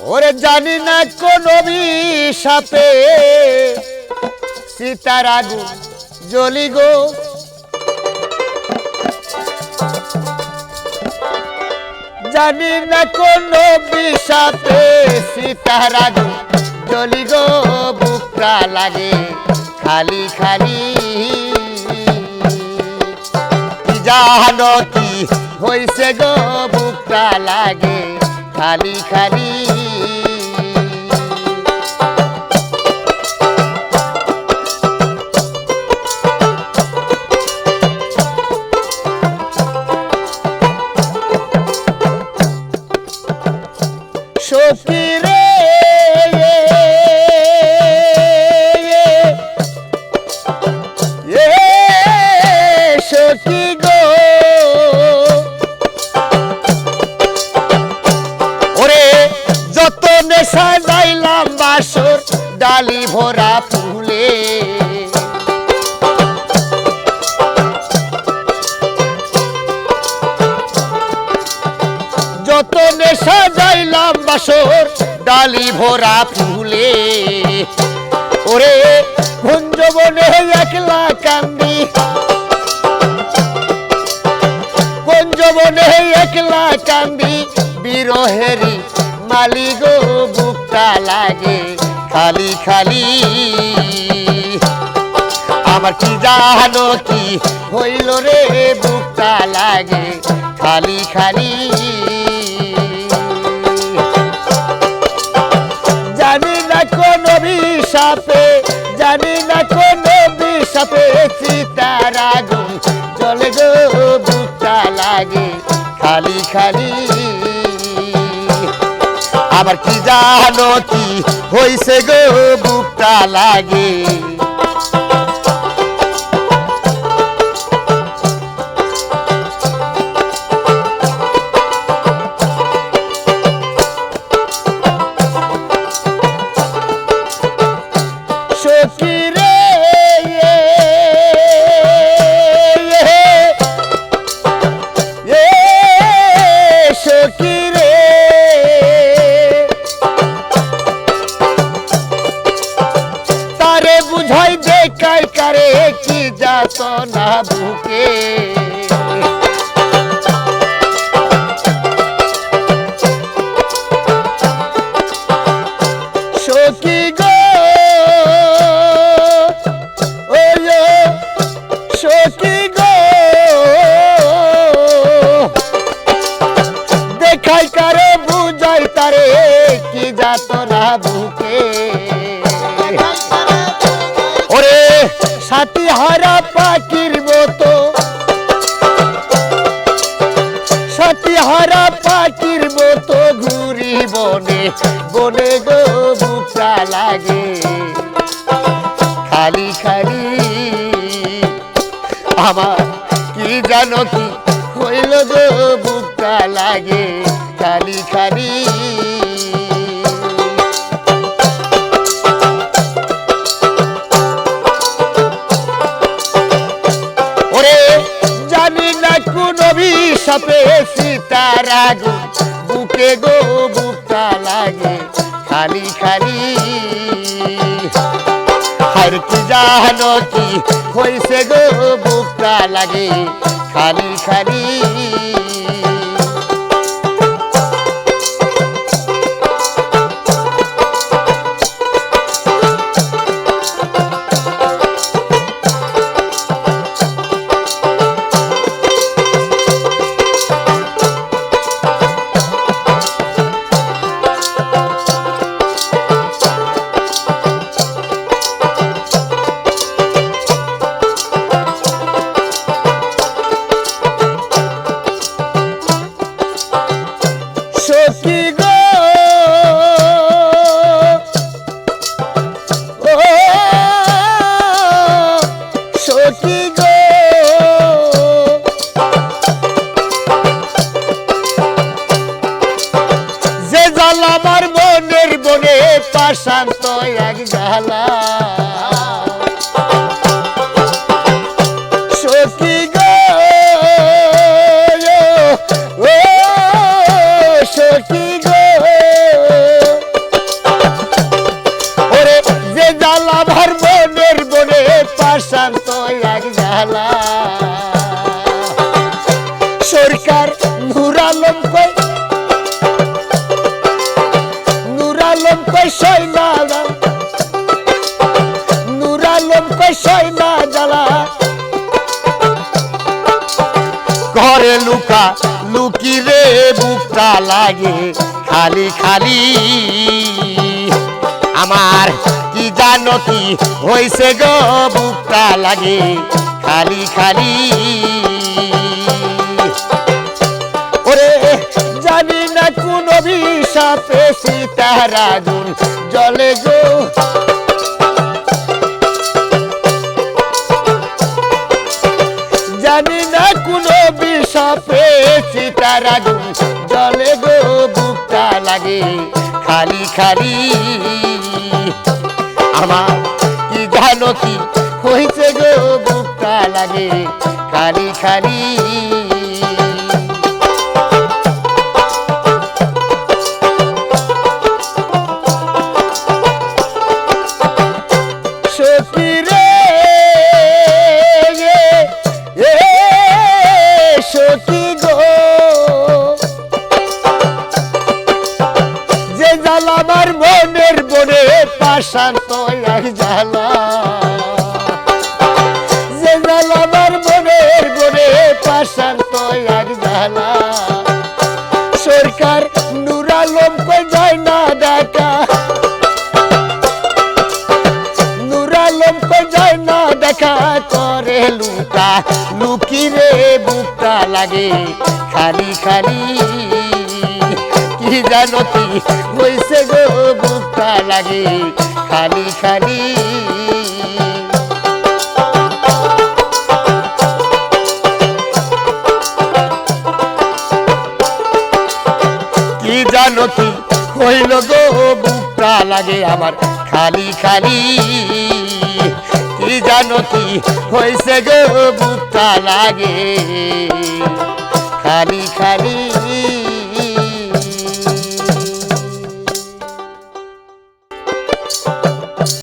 ওরে জানি না কোন অভিশাপে। সীতার আগুন জ্বলি গো। জানি না কোন বিষাপে সীতার আগুন জ্বলি গো, বুকটা লাগে খালি খালি। জানো কি হইছে গো, বুকটা লাগে খালি খালি। ডালি ভরা ফুলে। যত নেশা যাইলাম বাসর, ডালি ভরা ফুলে। ওরে কুঞ্জবনে একলা কান্দি। কুঞ্জবনে একলা কান্দি। বিরহেরি মালি গো বুকটা লাগে। খালি খালি। আমার কি জানো কি হইল রে, বুকটা লাগে খালি খালি। জানি না কোন বিষাপে, জানি না কোন বিষাপে সীতার আগুন চলে গো আবার কি জানো কি হইছে গো বুকটা লাগে? তারে বুঝাই দে কাই কারে কি যাত না বুকে। সাথী হারা পাখির মতো। সাথী হারা পাখির মতো ঘুরি বনে বনে গো বুকটা লাগে। খালি খালি, আমার কি জানো কি হইল গো বুকটা লাগে। খালি খালি খালি খালি। আর কি জানো কি হয়েছে গো বুকটা লাগে। খালি খালি। সখী গো? সখী গো। যে জাল আমার মনের বনে পাশান্ত এক জ্বালা নুরালম কই? নুরালম কই সই না জ্বালা নুরালম কই সই না জ্বালা ঘরে লুকা লুকি রে, বুকটা লাগে খালি খালি। আমার কি জানো কি হয়েছে গো, বুকটা লাগে খালি খালি। বিষাপে সীতার জলে গো। জানি না কোন বিষাপে সীতার জলে গো, বুকটা লাগে খালি খালি। আমার কি জানো কি হয়েছে গো, বুকটা লাগে খালি খালি। পাশান তো এক জ্বালা। যে জ্বালাবার মনের বনে পাশান তো এক জ্বালা। সরকার নুরালম কই যায় না দেখা নুরালম কই যায় না দেখা করে লুকা লুকি রে বুকটা লাগে খালি খালি। কি জানো কি হইছে গো বুকটা লাগে? খালি খালি। কি জানো কি হইল গো? বুকটা লাগে আমার খালি খালি। কি জানো কি হয়েছে গো? বুকটা লাগে খালি খালি।